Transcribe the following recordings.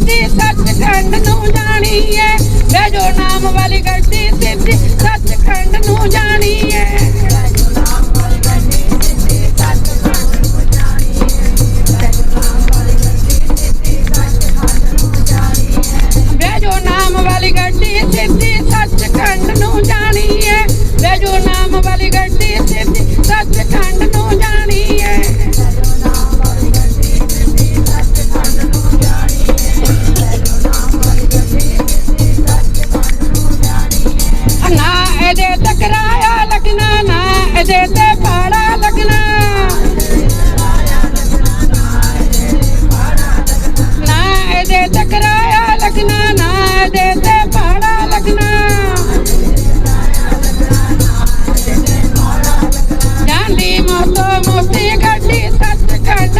ਗੱਡੀ ਸੱਚਖੰਡ ਨੂੰ ਜਾਣੀ ਏ ਜੋ ਨਾਮ ਵਾਲੀ ਕਰਦੀ ਸਿੱਧੀ ਸੱਚਖੰਡ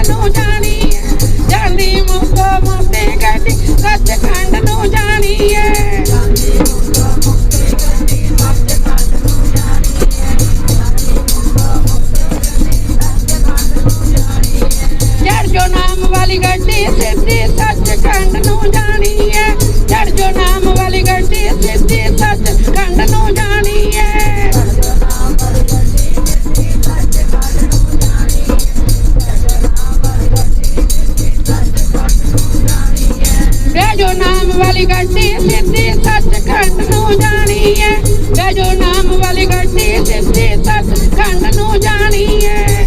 ਨੂੰ ਜਾਣੀ ਏ। ਜਾਂਦੀ ਮੋਤੋ ਮੋਤੀ ਗੱਡੀ ਸੱਚਖੰਡ ਨੂੰ ਜਾਣੀ ਏ। ਚੜ ਜੋ ਨਾਮ ਵਾਲੀ ਗੱਡੀ, ਸਿੱਧੀ ਸੱਚਖੰਡ ਨੂੰ ਜਾਣੀ ਏ। ਚੜ ਜੋ ਨਾਮ ਬੈਜੋ ਨਾਮ ਵਾਲੀ ਗੱਡੀ ਸਿੱਧੀ ਸੱਚਖੰਡ ਨੂੰ ਜਾਣੀ ਏ ਬੈਜੋ ਨਾਮ ਵਾਲੀ ਗੱਡੀ ਸਿੱਧੀ ਸੱਚਖੰਡ ਨੂੰ ਜਾਣੀ ਏ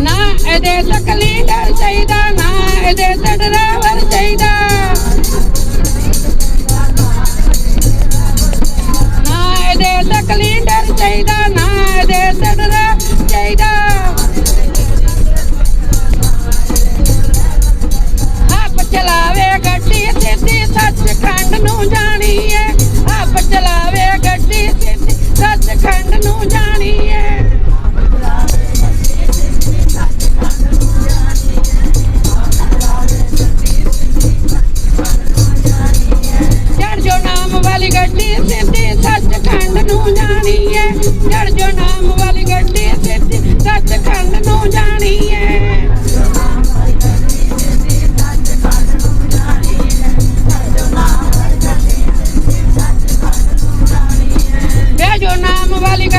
ਨਾ ਇਹਦੇ ਤੱਕ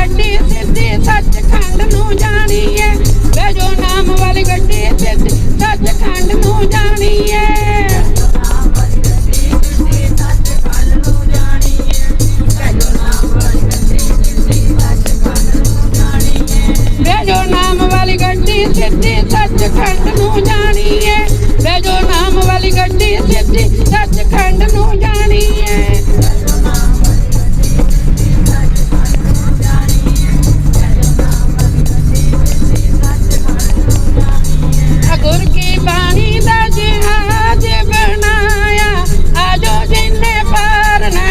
ਨਾਮ ਵਾਲੀ ਗੱਡੀ ਸਿੱਧੀ ਸੱਚਖੰਡ ਨੂੰ ਜਾਣੀ